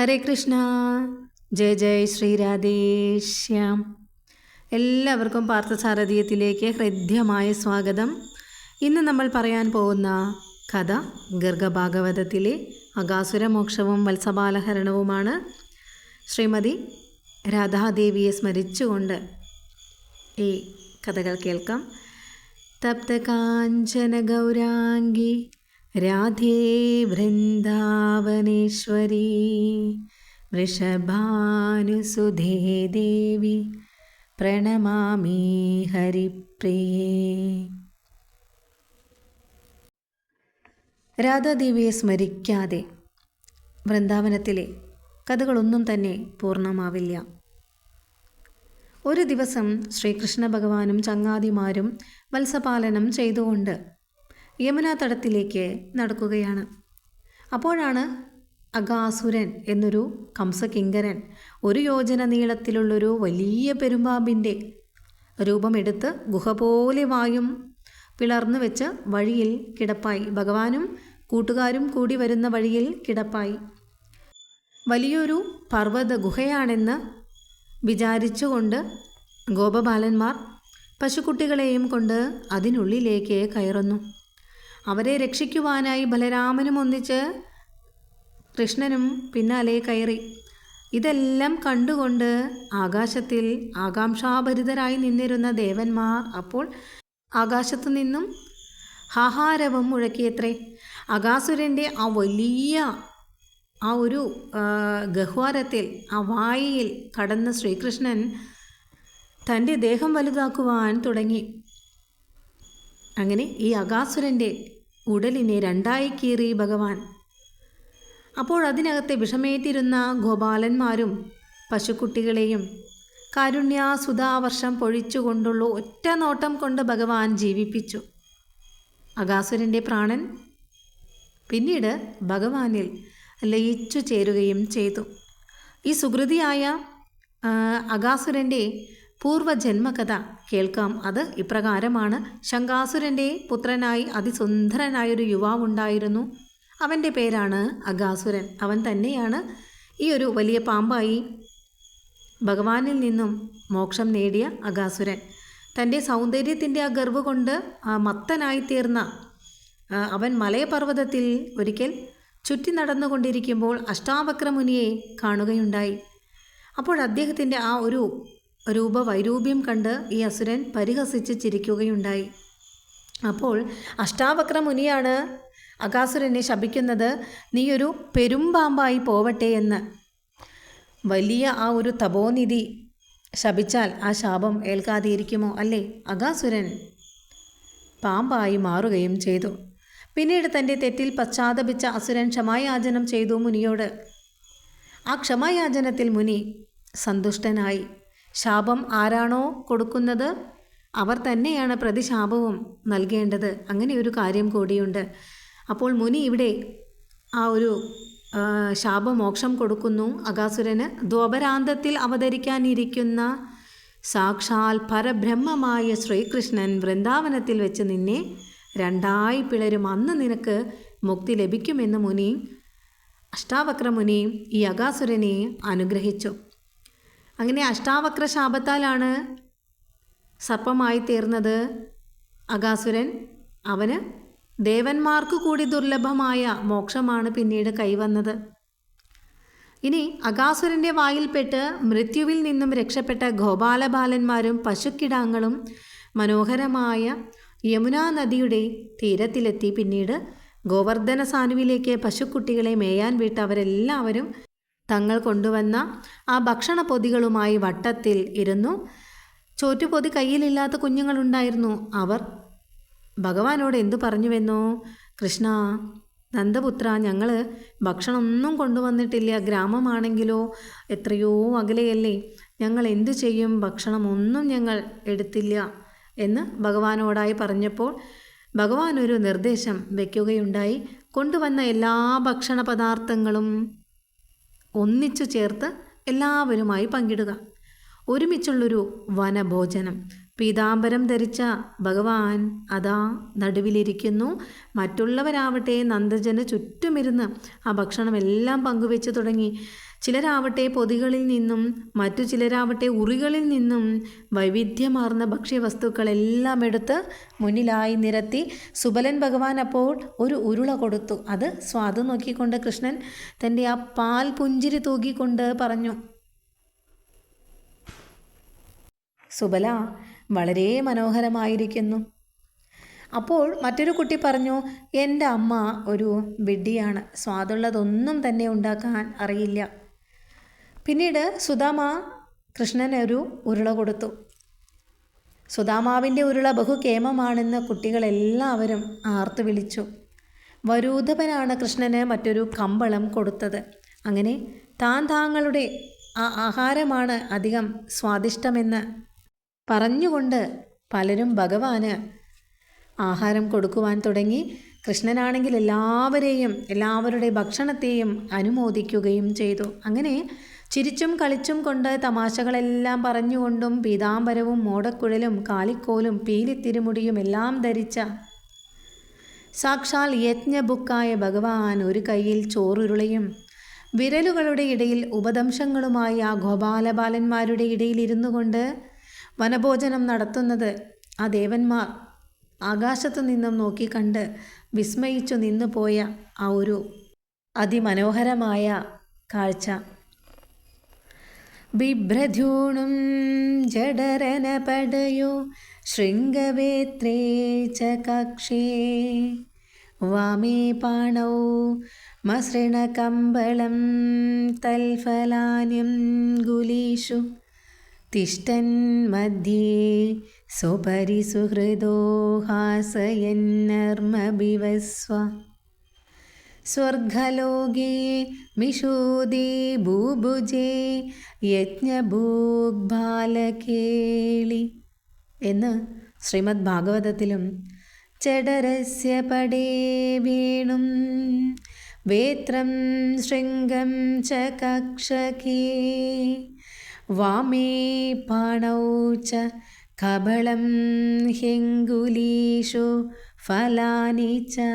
ഹരേ കൃഷ്ണ. ജയ ജയ് ശ്രീരാധേശ്യാം എല്ലാവർക്കും പാർത്ഥസാരഥീയത്തിലേക്ക് ഹൃദ്യമായ സ്വാഗതം. ഇന്ന് നമ്മൾ പറയാൻ പോകുന്ന കഥ ഗർഗഭാഗവതത്തിലെ അകാസുരമോക്ഷവും വത്സപാലഹരണവുമാണ് ശ്രീമതി രാധാദേവിയെ സ്മരിച്ചുകൊണ്ട് ഈ കഥകൾ കേൾക്കാം. തപ്തകാഞ്ചന ഗൗരാംഗി രാധേ വൃന്ദാവനേശ്വരി വൃഷഭാനുസുധേ ദേവി പ്രണമാമി ഹരിപ്രിയേ. രാധാദേവിയെ സ്മരിക്കാതെ വൃന്ദാവനത്തിലെ കഥകളൊന്നും തന്നെ പൂർണമാവില്ല. ഒരു ദിവസം ശ്രീകൃഷ്ണ ഭഗവാനും ചങ്ങാതിമാരും വത്സപാലനം ചെയ്തുകൊണ്ട് യമുനാ തടത്തിലേക്ക് നടക്കുകയാണ്. അപ്പോഴാണ് അഗാസുരൻ എന്നൊരു കംസകിങ്കരൻ ഒരു യോജന നീളത്തിലുള്ളൊരു വലിയ പെരുമ്പാമ്പിന്റെ രൂപമെടുത്ത് ഗുഹ പോലെ വായും പിളർന്നു വെച്ച് വഴിയിൽ കിടപ്പായി. ഭഗവാനും കൂട്ടുകാരും കൂടി വരുന്ന വഴിയിൽ കിടപ്പായി. വലിയൊരു പർവത ഗുഹയാണെന്ന് വിചാരിച്ചുകൊണ്ട് ഗോപബാലന്മാർ പശുക്കുട്ടികളെയും കൊണ്ട് അതിനുള്ളിലേക്ക് കയറുന്നു. അവരെ രക്ഷിക്കുവാനായി ബലരാമനും ഒന്നിച്ച് കൃഷ്ണനും പിന്നാലെ കയറി. ഇതെല്ലാം കണ്ടുകൊണ്ട് ആകാശത്തിൽ ആകാംക്ഷാഭരിതരായി നിന്നിരുന്ന ദേവന്മാർ അപ്പോൾ ആകാശത്തു നിന്നും ഹാഹാരവം മുഴക്കിയത്രേ. അകാസുരന്റെ ആ വലിയ ആ ഒരു ഗഹ്വാരത്തിൽ ആ വായിൽ കടന്ന ശ്രീകൃഷ്ണൻ തന്റെ ദേഹം വലുതാക്കുവാൻ തുടങ്ങി. അങ്ങനെ ഈ അകാസുരന്റെ ഉടലിനെ രണ്ടായി കീറി ഭഗവാൻ. അപ്പോൾ അതിനകത്തെ വിഷമേറ്റിരുന്ന ഗോപാലന്മാരും പശുക്കുട്ടികളെയും കാരുണ്യാസുധാവർഷം പൊഴിച്ചുകൊണ്ടുള്ള ഒറ്റ നോട്ടം കൊണ്ട് ഭഗവാൻ ജീവിപ്പിച്ചു. അകാസുരന്റെ പ്രാണൻ പിന്നീട് ഭഗവാനിൽ ലയിച്ചു ചേരുകയും ചെയ്തു. ഈ സുഹൃതിയായ അകാസുരന്റെ പൂർവജന്മകഥ കേൾക്കാം. അത് ഇപ്രകാരമാണ്. ശങ്കാസുരന്റെ പുത്രനായി അതിസുന്ദരനായൊരു യുവാവുണ്ടായിരുന്നു. അവന്റെ പേരാണ് അഗാസുരൻ. അവൻ തന്നെയാണ് ഈ ഒരു വലിയ പാമ്പായി ഭഗവാനിൽ നിന്നും മോക്ഷം നേടിയ അഗാസുരൻ. തന്റെ സൗന്ദര്യത്തിന്റെ ആ ഗർവ് കൊണ്ട് മത്തനായിത്തീർന്ന അവൻ മലയപർവതത്തിൽ ഒരിക്കൽ ചുറ്റി നടന്നുകൊണ്ടിരിക്കുമ്പോൾ അഷ്ടാവക്രമുനിയെ കാണുകയുണ്ടായി. അപ്പോൾ അദ്ദേഹത്തിന്റെ ആ ഒരു രൂപവൈരൂപ്യം കണ്ട് ഈ അസുരൻ പരിഹസിച്ച് ചിരിക്കുകയുണ്ടായി. അപ്പോൾ അഷ്ടാവക്ര മുനിയാണ് അകാസുരനെ ശപിക്കുന്നത് നീയൊരു പെരുമ്പാമ്പായി പോവട്ടെ എന്ന്. വലിയ ആ ഒരു തപോനിധി ശപിച്ചാൽ ആ ശാപം ഏൽക്കാതിരിക്കുമോ അല്ലേ? അകാസുരൻ പാമ്പായി മാറുകയും ചെയ്തു. പിന്നീട് തന്റെ തെറ്റിൽ പശ്ചാത്തപിച്ച അസുരൻ ക്ഷമായാചനം ചെയ്തു മുനിയോട്. ആ ക്ഷമായാചനത്തിൽ മുനി സന്തുഷ്ടനായി. ശാപം ആരാണോ കൊടുക്കുന്നത്? അവർ തന്നെയാണ് പ്രതിശാപവും നൽകേണ്ടത്. അങ്ങനെ ഒരു കാര്യം കൂടിയുണ്ട്. അപ്പോൾ മുനി ഇവിടെ ആ ഒരു ശാപമോക്ഷം കൊടുക്കുന്നു. അകാസുരന് ദ്വപരാന്തത്തിൽ അവതരിക്കാനിരിക്കുന്ന സാക്ഷാൽ പരബ്രഹ്മമായ ശ്രീകൃഷ്ണൻ വൃന്ദാവനത്തിൽ വെച്ച് നിന്നെ രണ്ടായി പിളരും. അന്ന് നിനക്ക് മുക്തി ലഭിക്കുമെന്ന് മുനി അഷ്ടാവക്ര മുനി ഈ അകാസുരനെ അനുഗ്രഹിച്ചു. അങ്ങനെ അഷ്ടാവക്ര ശാപത്താലാണ് സർപ്പമായി തീർന്നത്. അകാസുരൻ അവന് ദേവന്മാർക്ക് കൂടി ദുർലഭമായ മോക്ഷമാണ് പിന്നീട് കൈവന്നത്. ഇനി അകാസുരന്റെ വായിൽപ്പെട്ട് മൃത്യുവിൽ നിന്നും രക്ഷപ്പെട്ട ഗോപാലബാലന്മാരും പശുക്കിടാങ്ങളും മനോഹരമായ യമുനാ നദിയുടെ തീരത്തിലെത്തി. പിന്നീട് ഗോവർദ്ധന സാനുവിലേക്ക് പശുക്കുട്ടികളെ മേയാൻ വിട്ട് അവരെല്ലാവരും തങ്ങൾ കൊണ്ടുവന്ന ആ ഭക്ഷണ പൊതികളുമായി വട്ടത്തിൽ ഇരുന്നു. ചോറ്റുപൊതി കയ്യിലില്ലാത്ത കുഞ്ഞുങ്ങളുണ്ടായിരുന്നു അവർ. ഭഗവാനോട് എന്തു പറഞ്ഞുവെന്നോ? കൃഷ്ണ നന്ദപുത്ര ഞങ്ങൾ ഭക്ഷണമൊന്നും കൊണ്ടുവന്നിട്ടില്ല. ഗ്രാമമാണെങ്കിലോ? എത്രയോ അകലെയല്ലേ? ഞങ്ങൾ എന്തു ചെയ്യും? ഭക്ഷണമൊന്നും ഞങ്ങൾ എടുത്തില്ല എന്ന് ഭഗവാനോടായി പറഞ്ഞപ്പോൾ ഭഗവാൻ ഒരു നിർദ്ദേശം വയ്ക്കുകയുണ്ടായി കൊണ്ടുവന്ന എല്ലാ ഭക്ഷണ പദാർത്ഥങ്ങളും ഒന്നിച്ചു ചേർത്ത് എല്ലാവരുമായി പങ്കിടുക. ഒരുമിച്ചുള്ളൊരു വനഭോജനം. പീതാംബരം ധരിച്ച ഭഗവാൻ അതാ നടുവിലിരിക്കുന്നു. മറ്റുള്ളവരാവട്ടെ നന്ദജന് ചുറ്റുമിരുന്ന് ആ ഭക്ഷണമെല്ലാം പങ്കുവെച്ച് തുടങ്ങി. ചിലരാവട്ടെ പൊതികളിൽ നിന്നും മറ്റു ചിലരാവട്ടെ ഉറികളിൽ നിന്നും വൈവിധ്യമാർന്ന ഭക്ഷ്യവസ്തുക്കളെല്ലാം എടുത്ത് മുന്നിലായി നിരത്തി സുബലൻ ഭഗവാൻ അപ്പോൾ ഒരു ഉരുള കൊടുത്തു. അത് സ്വാദ് നോക്കിക്കൊണ്ട് കൃഷ്ണൻ തന്റെ ആ പാൽ പുഞ്ചിരി തൂക്കിക്കൊണ്ട് പറഞ്ഞു സുബല വളരെ മനോഹരമായിരിക്കുന്നു. അപ്പോൾ മറ്റൊരു കുട്ടി പറഞ്ഞു എന്റെ അമ്മ ഒരു വിഡ്ഢിയാണ്. സ്വാദുള്ളതൊന്നും തന്നെ ഉണ്ടാക്കാൻ അറിയില്ല. പിന്നീട് സുധാമ കൃഷ്ണന് ഒരു ഉരുള കൊടുത്തു. സുധാമാവിന്റെ ഉരുള ബഹുകേമമാണെന്ന് കുട്ടികളെല്ലാവരും ആർത്തു വിളിച്ചു. വരൂധവനാണ് കൃഷ്ണന് മറ്റൊരു കമ്പളം കൊടുത്തത്. അങ്ങനെ താൻ താങ്കളുടെ ആ ആഹാരമാണ് അധികം സ്വാദിഷ്ടമെന്ന് പറഞ്ഞുകൊണ്ട് പലരും ഭഗവാന് ആഹാരം കൊടുക്കുവാൻ തുടങ്ങി. കൃഷ്ണനാണെങ്കിൽ എല്ലാവരെയും എല്ലാവരുടെ ഭക്ഷണത്തെയും അനുമോദിക്കുകയും ചെയ്തു. അങ്ങനെ ചിരിച്ചും കളിച്ചും കൊണ്ട് തമാശകളെല്ലാം പറഞ്ഞുകൊണ്ടും പീതാംബരവും മോടക്കുഴലും കാലിക്കോലും പീലിത്തിരുമുടിയും എല്ലാം ധരിച്ച സാക്ഷാൽ യജ്ഞബുക്കായ ഭഗവാൻ ഒരു കയ്യിൽ ചോറുരുളയും വിരലുകളുടെ ഇടയിൽ ഉപദംശങ്ങളുമായി ആ ഗോപാലബാലന്മാരുടെ ഇടയിൽ ഇരുന്നു കൊണ്ട് വനഭോജനം നടത്തുന്നത് ആ ദേവന്മാർ ആകാശത്തു നിന്നും നോക്കി കണ്ട് വിസ്മയിച്ചു നിന്നു പോയ ആ ഒരു അതിമനോഹരമായ കാഴ്ച. ബിഭ്രധൂണും ജഡരനപടയോ ശൃംഗവേത്രേ ച കക്ഷേ. വാമേ പാണൗ മസൃണകമ്പളം തൽഫലാന്യം തിഷ്ടന്മധ്യേ സ്വപരി സുഹൃദോ ഹാസയന്നർമ്മഭിവസ്വ സ്വർഗലോകേ മിഷൂദേ ഭൂഭുജേ യജ്ഞഭൂഗ്ബാലകേളി എന്ന് ശ്രീമദ് ഭാഗവതത്തിലും ചടരസ്യ പടേ വീണും. വേത്രം ശൃംഗം ച കക്ഷകേ. വാമേ പാണൗ ച കബളം ഹെങ്കുലീഷു ഫലാനി ച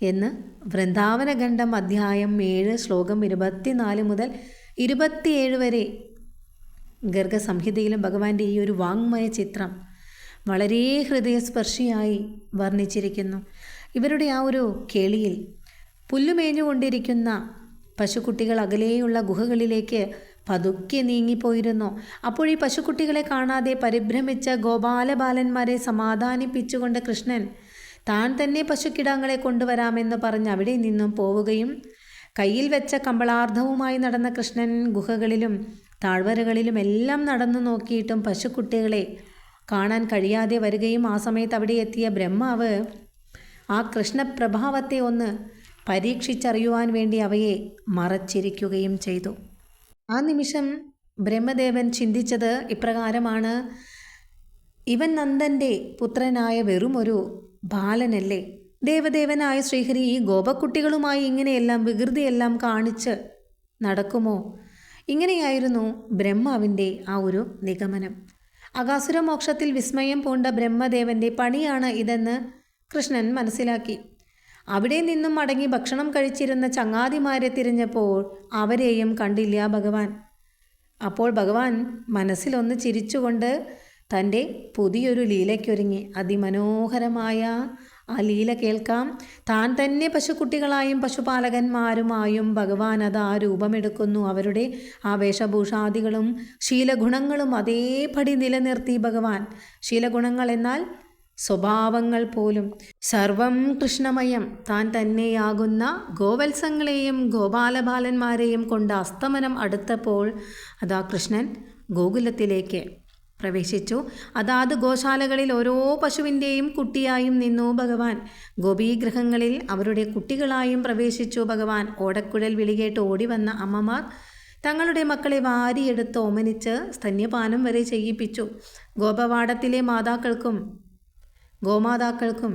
എന്ന് വൃന്ദാവനഖണ്ഡം അധ്യായം ഏഴ് ശ്ലോകം ഇരുപത്തിനാല് മുതൽ ഇരുപത്തിയേഴ് വരെ ഗർഗസംഹിതയിലും ഭഗവാന്റെ ഈ ഒരു വാങ്മയ ചിത്രം വളരെ ഹൃദയസ്പർശിയായി വർണിച്ചിരിക്കുന്നു. ഇവരുടെ ആ ഒരു കേളിയിൽ പുല്ലുമേഞ്ഞുകൊണ്ടിരിക്കുന്ന പശുക്കുട്ടികൾ അകലെയുള്ള ഗുഹകളിലേക്ക് പതുക്കെ നീങ്ങിപ്പോയിരുന്നു. ഈ പശുക്കുട്ടികളെ കാണാതെ പരിഭ്രമിച്ച ഗോപാലബാലന്മാരെ സമാധാനിപ്പിച്ചുകൊണ്ട് കൃഷ്ണൻ താൻ തന്നെ പശുക്കിടാങ്ങളെ കൊണ്ടുവരാമെന്ന് പറഞ്ഞ് അവിടെ നിന്നും പോവുകയും കയ്യിൽ വെച്ച കമ്പളാർദ്ധവുമായി നടന്ന കൃഷ്ണൻ ഗുഹകളിലും താഴ്വരകളിലും എല്ലാം നടന്നു നോക്കിയിട്ടും പശുക്കുട്ടികളെ കാണാൻ കഴിയാതെ വരികയും ആ സമയത്ത് അവിടെ എത്തിയ ബ്രഹ്മാവ് ആ കൃഷ്ണപ്രഭാവത്തെ ഒന്ന് പരീക്ഷിച്ചറിയുവാൻ വേണ്ടി അവയെ മറച്ചിരിക്കുകയും ചെയ്തു. ആ നിമിഷം ബ്രഹ്മദേവൻ ചിന്തിച്ചത് ഇപ്രകാരമാണ്. ഇവൻ നന്ദന്റെ പുത്രനായ വെറുമൊരു ബാലനല്ലേ? ദേവദേവനായ ശ്രീഹരി ഈ ഗോപക്കുട്ടികളുമായി ഇങ്ങനെയെല്ലാം വികൃതിയെല്ലാം കാണിച്ച് നടക്കുമോ? ഇങ്ങനെയായിരുന്നു ബ്രഹ്മാവിന്റെ ആ ഒരു നിഗമനം. അകാസുരമോക്ഷത്തിൽ വിസ്മയം പൂണ്ട ബ്രഹ്മദേവന്റെ പണിയാണ് ഇതെന്ന് കൃഷ്ണൻ മനസ്സിലാക്കി. അവിടെ നിന്നും മടങ്ങി ഭക്ഷണം കഴിച്ചിരുന്ന ചങ്ങാതിമാരെ തിരിഞ്ഞപ്പോൾ അവരെയും കണ്ടില്ല ഭഗവാൻ. അപ്പോൾ ഭഗവാൻ മനസ്സിലൊന്ന് ചിരിച്ചുകൊണ്ട് തന്റെ പുതിയൊരു ലീലയ്ക്കൊരുങ്ങി. അതിമനോഹരമായ ആ ലീല കേൾക്കാം. താൻ തന്നെ പശുക്കുട്ടികളായും പശുപാലകന്മാരുമായും ഭഗവാൻ അത് ആ രൂപമെടുക്കുന്നു. അവരുടെ ആ വേഷഭൂഷാദികളും ശീലഗുണങ്ങളും അതേപടി നിലനിർത്തി ഭഗവാൻ. ശീലഗുണങ്ങൾ എന്നാൽ സ്വഭാവങ്ങൾ പോലും. സർവം കൃഷ്ണമയം. താൻ തന്നെയാകുന്ന ഗോവത്സങ്ങളെയും ഗോപാലബാലന്മാരെയും കൊണ്ട് അസ്തമനം അടുത്തപ്പോൾ അതാ കൃഷ്ണൻ ഗോകുലത്തിലേക്ക് പ്രവേശിച്ചു. അതാത് ഗോശാലകളിൽ ഓരോ പശുവിന്റെയും കുട്ടിയായും നിന്നു ഭഗവാൻ. ഗോപീഗ്രഹങ്ങളിൽ അവരുടെ കുട്ടികളായും പ്രവേശിച്ചു ഭഗവാൻ. ഓടക്കുഴൽ വിളികേട്ട് ഓടിവന്ന അമ്മമാർ തങ്ങളുടെ മക്കളെ വാരിയെടുത്ത് ഓമനിച്ച് സ്തന്യപാനം വരെ ചെയ്യിപ്പിച്ചു. ഗോപവാടത്തിലെ മാതാക്കൾക്കും ഗോമാതാക്കൾക്കും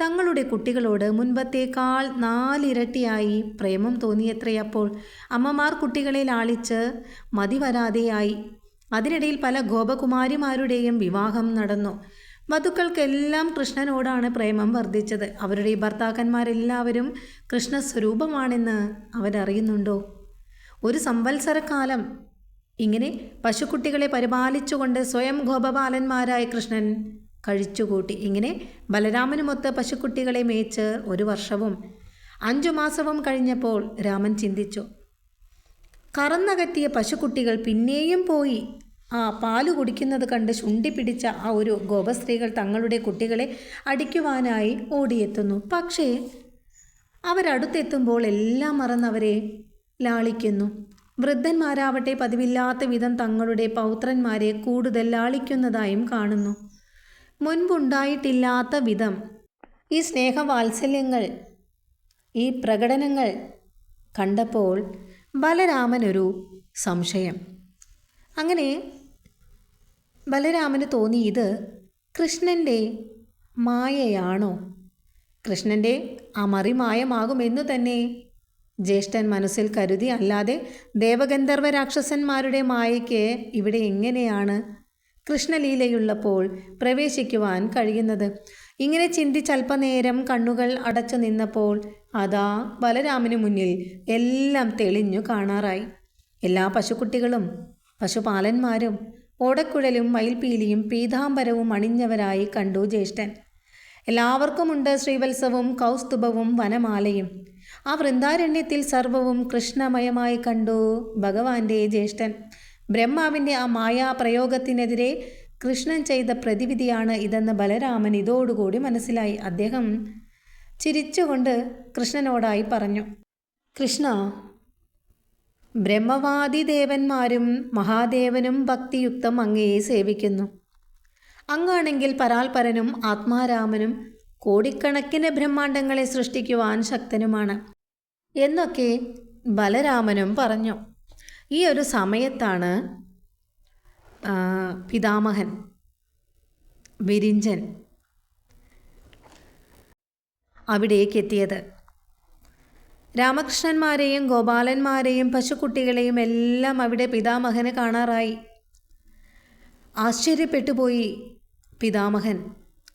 തങ്ങളുടെ കുട്ടികളോട് മുൻപത്തേക്കാൾ നാലിരട്ടിയായി പ്രേമം തോന്നിയത്രയപ്പോൾ അമ്മമാർ കുട്ടികളെ ലാളിച്ച് മതി വരാതെയായി അതിനിടയിൽ പല ഗോപകുമാരിമാരുടെയും വിവാഹം നടന്നു. വധുക്കൾക്കെല്ലാം കൃഷ്ണനോടാണ് പ്രേമം വർദ്ധിച്ചത്. അവരുടെ ഭർത്താക്കന്മാരെല്ലാവരും കൃഷ്ണസ്വരൂപമാണെന്ന് അവരറിയുന്നുണ്ടോ? ഒരു സംവത്സരക്കാലം ഇങ്ങനെ പശുക്കുട്ടികളെ പരിപാലിച്ചുകൊണ്ട് സ്വയം ഗോപപാലന്മാരായ കൃഷ്ണൻ കഴിച്ചുകൂട്ടി. ഇങ്ങനെ ബലരാമനുമൊത്ത് പശുക്കുട്ടികളെ മേച്ച് ഒരു വർഷവും അഞ്ചു മാസവും കഴിഞ്ഞപ്പോൾ രാമൻ ചിന്തിച്ചു കറന്നകറ്റിയ പശുക്കുട്ടികൾ പിന്നെയും പോയി. ആ പാൽ കുടിക്കുന്നത് കണ്ട് ശുണ്ടി പിടിച്ച ആ ഒരു ഗോപസ്ത്രീകൾ തങ്ങളുടെ കുട്ടികളെ അടിക്കുവാനായി ഓടിയെത്തുന്നു. പക്ഷേ അവരടുത്തെത്തുമ്പോൾ എല്ലാം മറന്നവരെ ലാളിക്കുന്നു. വൃദ്ധന്മാരാവട്ടെ പതിവില്ലാത്ത വിധം തങ്ങളുടെ പൗത്രന്മാരെ കൂടുതൽ ലാളിക്കുന്നതായും കാണുന്നു. മുൻപുണ്ടായിട്ടില്ലാത്ത വിധം ഈ സ്നേഹവാത്സല്യങ്ങൾ ഈ പ്രകടനങ്ങൾ കണ്ടപ്പോൾ ബലരാമനൊരു സംശയം. അങ്ങനെ ബലരാമന് തോന്നി ഇത് കൃഷ്ണന്റെ മായയാണോ? കൃഷ്ണന്റെ അമറി മായമാകുമെന്ന് തന്നെ ജ്യേഷ്ഠൻ മനസ്സിൽ കരുതി അല്ലാതെ ദേവഗന്ധർവ രാക്ഷസന്മാരുടെ മായയ്ക്ക് ഇവിടെ എങ്ങനെയാണ് കൃഷ്ണലീലയുള്ളപ്പോൾ പ്രവേശിക്കുവാൻ കഴിയുന്നത്. ഇങ്ങനെ ചിന്തിച്ചൽപ്പനേരം കണ്ണുകൾ അടച്ചു നിന്നപ്പോൾ അതാ ബലരാമന് മുന്നിൽ എല്ലാം തെളിഞ്ഞു കാണാറായി. എല്ലാ പശുക്കുട്ടികളും പശുപാലന്മാരും ഓടക്കുഴലും മയിൽപീലിയും പീതാംബരവും അണിഞ്ഞവരായി കണ്ടു ജ്യേഷ്ഠൻ. എല്ലാവർക്കുമുണ്ട് ശ്രീവത്സവും കൗസ്തുഭവും വനമാലയും. ആ വൃന്ദാരണ്യത്തിൽ സർവവും കൃഷ്ണമയമായി കണ്ടു ഭഗവാന്റെ ജ്യേഷ്ഠൻ. ബ്രഹ്മാവിന്റെ ആ മായാപ്രയോഗത്തിനെതിരെ കൃഷ്ണൻ ചെയ്ത പ്രതിവിധിയാണ് ഇതെന്ന് ബലരാമൻ ഇതോടുകൂടി മനസ്സിലായി. അദ്ദേഹം ചിരിച്ചുകൊണ്ട് കൃഷ്ണനോടായി പറഞ്ഞു കൃഷ്ണ ബ്രഹ്മവാദി ദേവന്മാരും മഹാദേവനും ഭക്തിയുക്തം അങ്ങയെ സേവിക്കുന്നു. അങ്ങാണെങ്കിൽ പരാൽപരനും ആത്മാരാമനും കോടിക്കണക്കിന് ബ്രഹ്മാണ്ടങ്ങളെ സൃഷ്ടിക്കുവാൻ ശക്തനുമാണ് എന്നൊക്കെ ബലരാമനും പറഞ്ഞു. ഈ ഒരു സമയത്താണ് പിതാമഹൻ വിരിഞ്ചൻ അവിടേക്ക് എത്തിയത് രാമകൃഷ്ണന്മാരെയും ഗോപാലന്മാരെയും പശുക്കുട്ടികളെയും എല്ലാം അവിടെ പിതാമഹന് കാണാറായി. ആശ്ചര്യപ്പെട്ടുപോയി പിതാമഹൻ.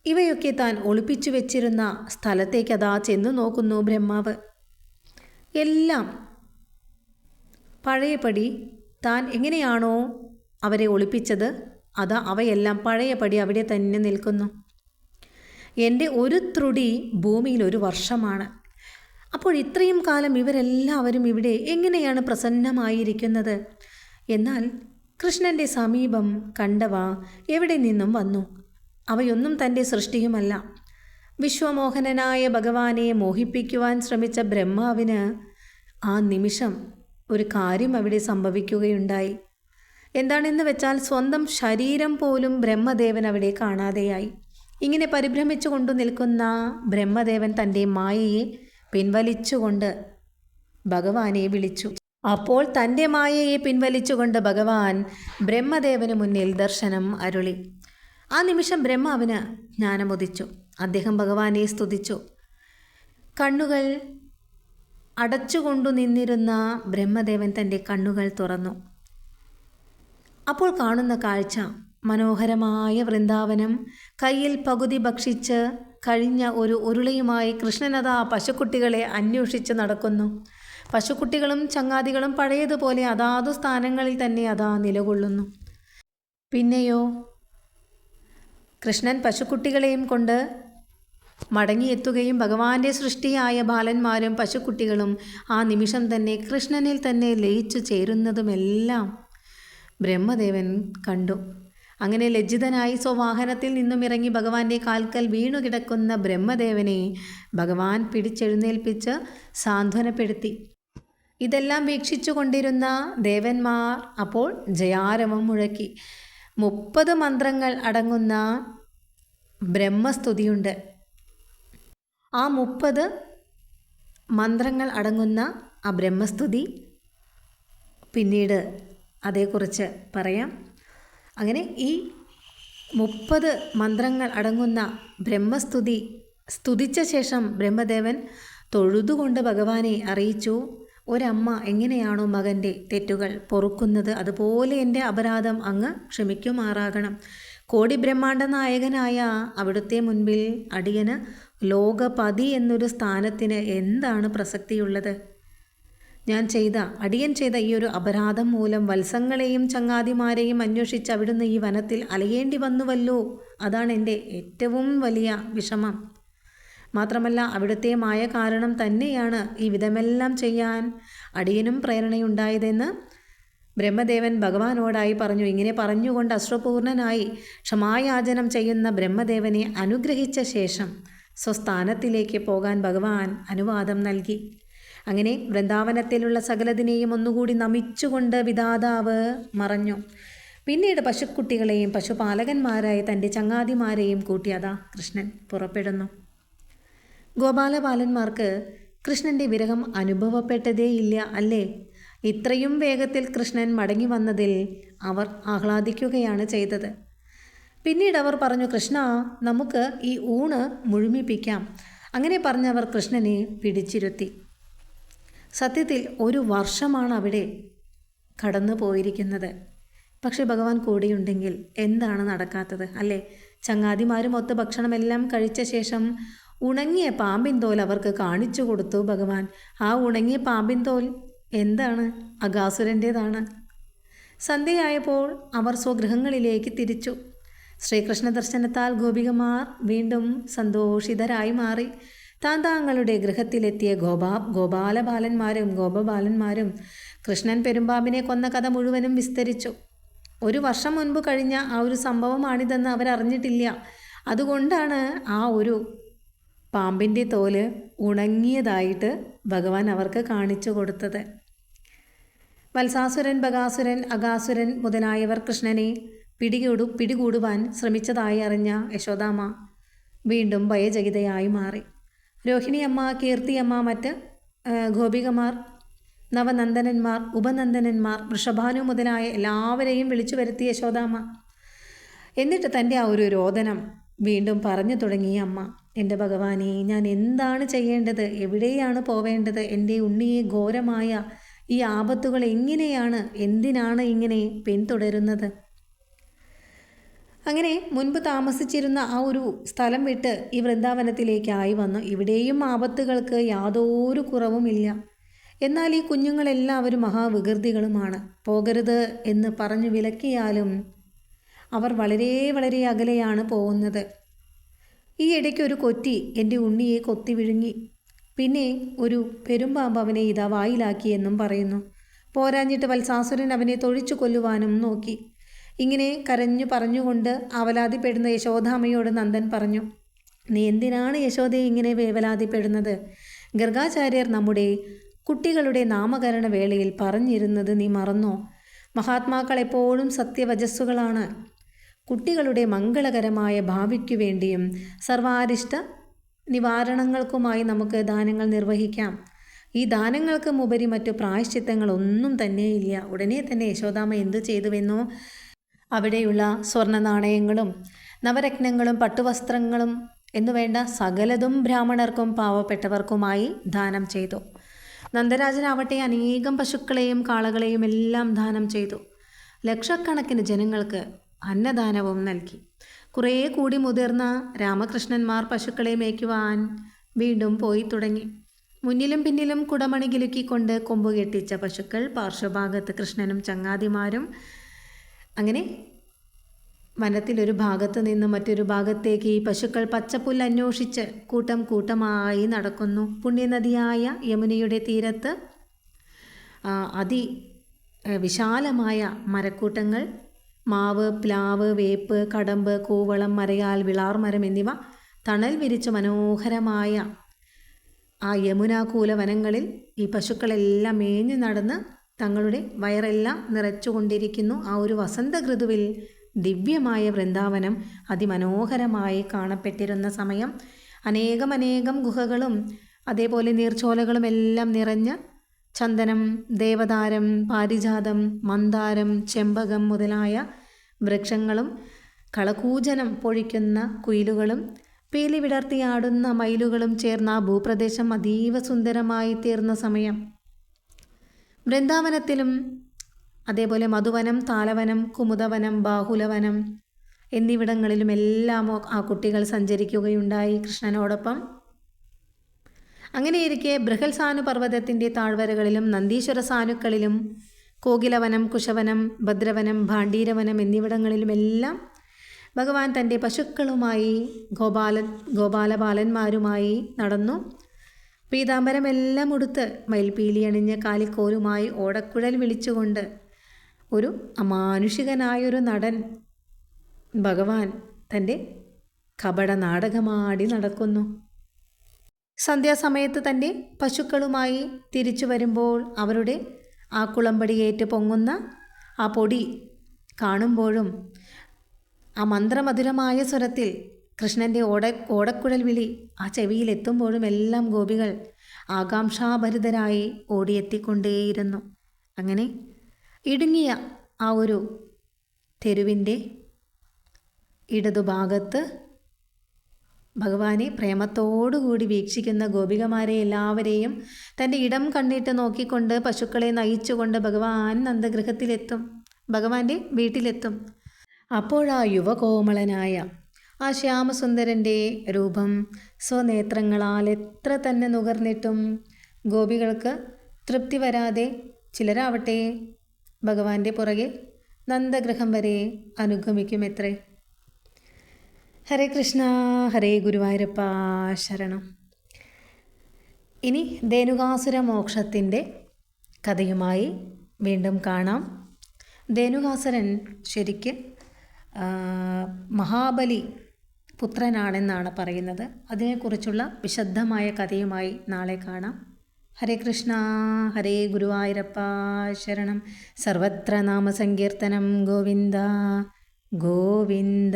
ഇവയൊക്കെ താൻ ഒളിപ്പിച്ചു വെച്ചിരുന്ന സ്ഥലത്തേക്കതാ ചെന്നു നോക്കുന്നു ബ്രഹ്മാവ്. എല്ലാം പഴയപടി താൻ എങ്ങനെയാണോ അവരെ ഒളിപ്പിച്ചത് അതാ അവയെല്ലാം പഴയപടി അവിടെ തന്നെ നിൽക്കുന്നു. എന്റെ ഒരു ത്രുടി ഭൂമിയിൽ ഒരു വർഷമാണ്. അപ്പോൾ ഇത്രയും കാലം ഇവരെല്ലാവരും ഇവിടെ എങ്ങനെയാണ് പ്രസന്നമായിരിക്കുന്നത്? എന്നാൽ കൃഷ്ണന്റെ സമീപം കണ്ടവ എവിടെ നിന്നും വന്നു? അവയൊന്നും തന്റെ സൃഷ്ടിയുമല്ല. വിശ്വമോഹനനായ ഭഗവാനെ മോഹിപ്പിക്കുവാൻ ശ്രമിച്ച ബ്രഹ്മാവിന് ആ നിമിഷം ഒരു കാര്യം അവിടെ സംഭവിക്കുകയുണ്ടായി. എന്താണെന്ന് വെച്ചാൽ സ്വന്തം ശരീരം പോലും ബ്രഹ്മദേവൻ അവിടെ കാണാതെയായി. ഇങ്ങനെ പരിഭ്രമിച്ചു കൊണ്ടു നിൽക്കുന്ന ബ്രഹ്മദേവൻ തന്റെ മായയെ പിൻവലിച്ചുകൊണ്ട് ഭഗവാനെ വിളിച്ചു. അപ്പോൾ തന്റെ മായയെ പിൻവലിച്ചുകൊണ്ട് ഭഗവാൻ ബ്രഹ്മദേവന് മുന്നിൽ ദർശനം അരുളി. ആ നിമിഷം ബ്രഹ്മാവിന് ജ്ഞാനമുദിച്ചു. അദ്ദേഹം ഭഗവാനെ സ്തുതിച്ചു. കണ്ണുകൾ അടച്ചുകൊണ്ടു നിന്നിരുന്ന ബ്രഹ്മദേവൻ തന്റെ കണ്ണുകൾ തുറന്നു. അപ്പോൾ കാണുന്ന കാഴ്ച മനോഹരമായ വൃന്ദാവനം കയ്യിൽ പകുതി ഭക്ഷിച്ച് കഴിഞ്ഞ ഒരു ഉരുളയുമായി കൃഷ്ണനതാ പശുക്കുട്ടികളെ അന്വേഷിച്ച് നടക്കുന്നു. പശുക്കുട്ടികളും ചങ്ങാതികളും പഴയതുപോലെ അതാതു സ്ഥാനങ്ങളിൽ തന്നെ അതാ നിലകൊള്ളുന്നു. പിന്നെയോ? കൃഷ്ണൻ പശുക്കുട്ടികളെയും കൊണ്ട് മടങ്ങിയെത്തുകയും ഭഗവാന്റെ സൃഷ്ടിയായ ബാലന്മാരും പശുക്കുട്ടികളും ആ നിമിഷം തന്നെ കൃഷ്ണനിൽ തന്നെ ലയിച്ചു ചേരുന്നതുമെല്ലാം ബ്രഹ്മദേവൻ കണ്ടു. അങ്ങനെ ലജ്ജിതനായി സ്വവാഹനത്തിൽ നിന്നും ഇറങ്ങി ഭഗവാന്റെ കാൽക്കൽ വീണുകിടക്കുന്ന ബ്രഹ്മദേവനെ ഭഗവാൻ പിടിച്ചെഴുന്നേൽപ്പിച്ച് സാന്ത്വനപ്പെടുത്തി. ഇതെല്ലാം വീക്ഷിച്ചു കൊണ്ടിരുന്ന ദേവന്മാർ അപ്പോൾ ജയാരവം മുഴക്കി. മുപ്പത് മന്ത്രങ്ങൾ അടങ്ങുന്ന ബ്രഹ്മസ്തുതിയുണ്ട്. ആ മുപ്പത് മന്ത്രങ്ങൾ അടങ്ങുന്ന ആ ബ്രഹ്മസ്തുതി. പിന്നീട് അതേക്കുറിച്ച് പറയാം. അങ്ങനെ ഈ മുപ്പത് മന്ത്രങ്ങൾ അടങ്ങുന്ന ബ്രഹ്മസ്തുതി സ്തുതിച്ച ശേഷം ബ്രഹ്മദേവൻ തൊഴുതുകൊണ്ട് ഭഗവാനെ അറിയിച്ചു ഒരമ്മ എങ്ങനെയാണോ മകന്റെ തെറ്റുകൾ പൊറുക്കുന്നത്? അതുപോലെ എന്റെ അപരാധം അങ്ങ് ക്ഷമിക്കുമാറാകണം. കോടി ബ്രഹ്മാണ്ട നായകനായ അവിടുത്തെ മുൻപിൽ അടിയന് ലോകപതി എന്നൊരു സ്ഥാനത്തിന് എന്താണ് പ്രസക്തിയുള്ളത്? ഞാൻ ചെയ്ത അടിയൻ ചെയ്ത ഈ ഒരു അപരാധം മൂലം വത്സങ്ങളെയും ചങ്ങാതിമാരെയും അന്വേഷിച്ച് അവിടുന്ന് ഈ വനത്തിൽ അലയേണ്ടി വന്നുവല്ലോ. അതാണ് എന്റെ ഏറ്റവും വലിയ വിഷമം. മാത്രമല്ല അവിടുത്തെ മായ കാരണം തന്നെയാണ് ഈ വിധമെല്ലാം ചെയ്യാൻ അടിയനും പ്രേരണയുണ്ടായതെന്ന് ബ്രഹ്മദേവൻ ഭഗവാനോടായി പറഞ്ഞു. ഇങ്ങനെ പറഞ്ഞുകൊണ്ട് അശ്വപൂർണനായി ക്ഷമായാചനം ചെയ്യുന്ന ബ്രഹ്മദേവനെ അനുഗ്രഹിച്ച ശേഷം സ്വസ്ഥാനത്തിലേക്ക് പോകാൻ ഭഗവാൻ അനുവാദം നൽകി. അങ്ങനെ വൃന്ദാവനത്തിലുള്ള സകലതിനെയും ഒന്നുകൂടി നമിച്ചുകൊണ്ട് വിധാതാവ് മറഞ്ഞു. പിന്നീട് പശുക്കുട്ടികളെയും പശുപാലകന്മാരായ തന്റെ ചങ്ങാതിമാരെയും കൂട്ടി അതാ കൃഷ്ണൻ പുറപ്പെടുന്നു. ഗോപാലപാലന്മാർക്ക് കൃഷ്ണന്റെ വിരഹം അനുഭവപ്പെട്ടതേയില്ല അല്ലേ? ഇത്രയും വേഗത്തിൽ കൃഷ്ണൻ മടങ്ങി വന്നതിൽ അവർ ആഹ്ലാദിക്കുകയാണ് ചെയ്തത്. പിന്നീട് അവർ പറഞ്ഞു കൃഷ്ണ നമുക്ക് ഈ ഊണ് മുഴുമിപ്പിക്കാം. അങ്ങനെ പറഞ്ഞവർ കൃഷ്ണനെ പിടിച്ചിരുത്തി. സത്യത്തിൽ ഒരു വർഷമാണ് അവിടെ കടന്നു പോയിരിക്കുന്നത്. പക്ഷേ ഭഗവാൻ കൂടിയുണ്ടെങ്കിൽ എന്താണ് നടക്കാത്തത് അല്ലേ? ചങ്ങാതിമാരും ഒത്ത് ഭക്ഷണമെല്ലാം കഴിച്ച ശേഷം ഉണങ്ങിയ പാമ്പിൻ തോൽ അവർക്ക് കാണിച്ചു കൊടുത്തു ഭഗവാൻ. ആ ഉണങ്ങിയ പാമ്പിൻ തോൽ എന്താണ്? അഗാസുരന്റേതാണ്. സന്ധ്യയായപ്പോൾ അവർ സ്വഗൃഹങ്ങളിലേക്ക് തിരിച്ചു. ശ്രീകൃഷ്ണ ദർശനത്താൽ ഗോപികമാർ വീണ്ടും സന്തോഷിതരായി മാറി. താൻ താങ്കളുടെ ഗൃഹത്തിലെത്തിയ ഗോപാ ഗോപാലബാലന്മാരും ഗോപബാലന്മാരും കൃഷ്ണൻ പെരുമ്പാമ്പിനെ കൊന്ന കഥ മുഴുവനും വിസ്തരിച്ചു. ഒരു വർഷം മുൻപ് കഴിഞ്ഞ ആ ഒരു സംഭവമാണിതെന്ന് അവരറിഞ്ഞിട്ടില്ല അതുകൊണ്ടാണ് ആ ഒരു പാമ്പിന്റെ തോൽ ഉണങ്ങിയതായിട്ട് ഭഗവാൻ അവർക്ക് കാണിച്ചു കൊടുത്തത്. വത്സാസുരൻ ബകാസുരൻ അഗാസുരൻ മുതലായവർ കൃഷ്ണനെ പിടികൂടു പിടികൂടുവാൻ ശ്രമിച്ചതായി അറിഞ്ഞ യശോദാമ്മ വീണ്ടും ഭയചകിതയായി മാറി. രോഹിണിയമ്മ കീർത്തിയമ്മ മറ്റ് ഗോപികമാർ നവനന്ദനന്മാർ ഉപനന്ദനന്മാർ വൃഷഭാനു മുതലായ എല്ലാവരെയും വിളിച്ചു വരുത്തിയ യശോദാമ്മ. എന്നിട്ട് തന്റെ ആ ഒരു രോദനം വീണ്ടും പറഞ്ഞു തുടങ്ങി അമ്മ. എന്റെ ഭഗവാനെ ഞാൻ എന്താണ് ചെയ്യേണ്ടത്? എവിടെയാണ് പോവേണ്ടത്? എന്റെ ഉണ്ണിയെ ഘോരമായ ഈ ആപത്തുകൾ എങ്ങനെയാണ്? എന്തിനാണ് ഇങ്ങനെ പിന്തുടരുന്നത്? അങ്ങനെ മുൻപ് താമസിച്ചിരുന്ന ആ ഒരു സ്ഥലം വിട്ട് ഈ വൃന്ദാവനത്തിലേക്കായി വന്നു. ഇവിടെയും ആപത്തുകൾക്ക് യാതൊരു കുറവുമില്ല എന്നാൽ ഈ കുഞ്ഞുങ്ങളെല്ലാവരും മഹാവികൃതികളുമാണ്. പോകരുത് എന്ന് പറഞ്ഞു വിലക്കിയാലും അവർ വളരെ വളരെ അകലെയാണ് പോകുന്നത്. ഈ ഇടയ്ക്ക് ഒരു കൊറ്റി എന്റെ ഉണ്ണിയെ കൊത്തി വിഴുങ്ങി. പിന്നെ ഒരു പെരുമ്പാമ്പ് അവനെ ഇതാ വായിലാക്കിയെന്നും പറയുന്നു. പോരാഞ്ഞിട്ട് വത്സാസുരൻ അവനെ തൊഴിച്ചു കൊല്ലുവാനും നോക്കി. ഇങ്ങനെ കരഞ്ഞു പറഞ്ഞുകൊണ്ട് അവലാതിപ്പെടുന്ന യശോദാമ്മയോട് നന്ദൻ പറഞ്ഞു നീ എന്തിനാണ് യശോദയെ ഇങ്ങനെ വേവലാതിപ്പെടുന്നത്? ഗർഗാചാര്യർ നമ്മുടെ കുട്ടികളുടെ നാമകരണ വേളയിൽ പറഞ്ഞിരുന്നത് നീ മറന്നോ? മഹാത്മാക്കൾ എപ്പോഴും സത്യവചസ്സുകളാണ്. കുട്ടികളുടെ മംഗളകരമായ ഭാവിക്കു വേണ്ടിയും സർവാരിഷ്ട നിവാരണങ്ങൾക്കുമായി നമുക്ക് ദാനങ്ങൾ നിർവഹിക്കാം. ഈ ദാനങ്ങൾക്കും ഉപരി മറ്റു പ്രായശ്ചിത്തങ്ങളൊന്നും തന്നെയില്ല. ഉടനെ തന്നെ യശോദാമ്മ എന്തു ചെയ്തുവെന്നോ അവിടെയുള്ള സ്വർണ നാണയങ്ങളും നവരത്നങ്ങളും പട്ടുവസ്ത്രങ്ങളും എന്നുവേണ്ട സകലതും ബ്രാഹ്മണർക്കും പാവപ്പെട്ടവർക്കുമായി ദാനം ചെയ്തു. നന്ദരാജനാവട്ടെ അനേകം പശുക്കളെയും കാളകളെയും എല്ലാം ദാനം ചെയ്തു. ലക്ഷക്കണക്കിന് ജനങ്ങൾക്ക് അന്നദാനവും നൽകി. കുറേ കൂടി മുതിർന്ന രാമകൃഷ്ണന്മാർ പശുക്കളെ മേയ്ക്കുവാൻ വീണ്ടും പോയി തുടങ്ങി. മുന്നിലും പിന്നിലും കുടമണി കിലുക്കിക്കൊണ്ട് കൊമ്പുകെട്ടിച്ച പശുക്കൾ പാർശ്വഭാഗത്ത് കൃഷ്ണനും ചങ്ങാതിമാരും അങ്ങനെ വനത്തിലൊരു ഭാഗത്ത് നിന്ന് മറ്റൊരു ഭാഗത്തേക്ക് ഈ പശുക്കൾ പച്ചപ്പുല്ല് അന്വേഷിച്ച് കൂട്ടം കൂട്ടമായി നടക്കുന്നു. പുണ്യനദിയായ യമുനയുടെ തീരത്ത് അതി വിശാലമായ മരക്കൂട്ടങ്ങൾ മാവ് പ്ലാവ് വേപ്പ് കടമ്പ് കൂവളം മരയാൽ വിളാർമരം എന്നിവ തണൽ വിരിച്ച മനോഹരമായ ആ യമുനാകൂല വനങ്ങളിൽ ഈ പശുക്കളെല്ലാം മേഞ്ഞു നടന്ന് തങ്ങളുടെ വയറെല്ലാം നിറച്ചുകൊണ്ടിരിക്കുന്നു. ആ ഒരു വസന്ത ഋതുവിൽ ദിവ്യമായ വൃന്ദാവനം അതിമനോഹരമായി കാണപ്പെട്ടിരുന്ന സമയം. അനേകം അനേകം ഗുഹകളും അതേപോലെ നീർച്ചോലകളും എല്ലാം നിറഞ്ഞ ചന്ദനം ദേവതാരം പാരിജാതം മന്ദാരം ചെമ്പകം മുതലായ വൃക്ഷങ്ങളും കളകൂജനം പൊഴിക്കുന്ന കുയിലുകളും പീലി വിടർത്തിയാടുന്ന മയിലുകളും ചേർന്ന ആ ഭൂപ്രദേശം അതീവ സുന്ദരമായി തീർന്ന സമയം. വൃന്ദാവനത്തിലും അതേപോലെ മധുവനം താലവനം കുമുദവനം ബാഹുലവനം എന്നിവിടങ്ങളിലും എല്ലാം ആ കുട്ടികൾ സഞ്ചരിക്കുകയുണ്ടായി കൃഷ്ണനോടൊപ്പം. അങ്ങനെയിരിക്കെ ബൃഹൽസാനു പർവതത്തിന്റെ താഴ്വരകളിലും നന്ദീശ്വര സാനുക്കളിലും കോകിലവനം കുശവനം ഭദ്രവനം ഭാണ്ഡീരവനം എന്നിവിടങ്ങളിലുമെല്ലാം ഭഗവാൻ തന്റെ പശുക്കളുമായി ഗോപാല ഗോപാലബാലന്മാരുമായി നടന്നു. പീതാംബരമെല്ലാം ഉടുത്ത് മയിൽപീലി അണിഞ്ഞ് കാലിക്കോലുമായി ഓടക്കുഴൽ വിളിച്ചുകൊണ്ട് ഒരു അമാനുഷികനായൊരു നടൻ ഭഗവാൻ തന്റെ കപട നാടകമാടി നടക്കുന്നു. സന്ധ്യാസമയത്ത് തന്റെ പശുക്കളുമായി തിരിച്ചു വരുമ്പോൾ അവരുടെ ആ കുളമ്പടിയേറ്റ് പൊങ്ങുന്ന ആ പൊടി കാണുമ്പോഴും ആ മന്ത്രമധുരമായ സ്വരത്തിൽ കൃഷ്ണന്റെ ഓട ഓടക്കുഴൽ വിളി ആ ചെവിയിലെത്തുമ്പോഴും എല്ലാം ഗോപികൾ ആകാംക്ഷാഭരിതരായി ഓടിയെത്തിക്കൊണ്ടേയിരുന്നു. അങ്ങനെ ഇടുങ്ങിയ ആ ഒരു തെരുവിന്റെ ഇടതുഭാഗത്ത് ഭഗവാനെ പ്രേമത്തോടുകൂടി വീക്ഷിക്കുന്ന ഗോപികമാരെ എല്ലാവരെയും തന്റെ ഇടം കണ്ണിട്ട് നോക്കിക്കൊണ്ട് പശുക്കളെ നയിച്ചുകൊണ്ട് ഭഗവാൻ നന്ദഗൃഹത്തിലെത്തും. ഭഗവാന്റെ വീട്ടിലെത്തും. അപ്പോഴാ യുവകോമളനായ ആ ശ്യാമസുന്ദരന്റെ രൂപം സ്വനേത്രങ്ങളാൽ എത്ര തന്നെ നുകർന്നിട്ടും ഗോപികൾക്ക് തൃപ്തി വരാതെ ചിലരാവട്ടെ ഭഗവാന്റെ പുറകെ നന്ദഗ്രഹം വരെ അനുഗമിക്കുമെത്രേ. ഹരേ കൃഷ്ണ ഹരേ ഗുരുവായൂരപ്പ ശരണം. ഇനി ധേനുകാസുര മോക്ഷത്തിന്റെ കഥയുമായി വീണ്ടും കാണാം. ധേനുകാസുരൻ ശരിക്ക് മഹാബലി പുത്രനാണെന്നാണ് പറയുന്നത്. അതിനെക്കുറിച്ചുള്ള വിശദമായ കഥയുമായി നാളെ കാണാം. ഹരേ കൃഷ്ണ ഹരേ ഗുരുവായൂരപ്പ ശരണം. സർവത്ര നാമസങ്കീർത്തനം ഗോവിന്ദ ഗോവിന്ദ.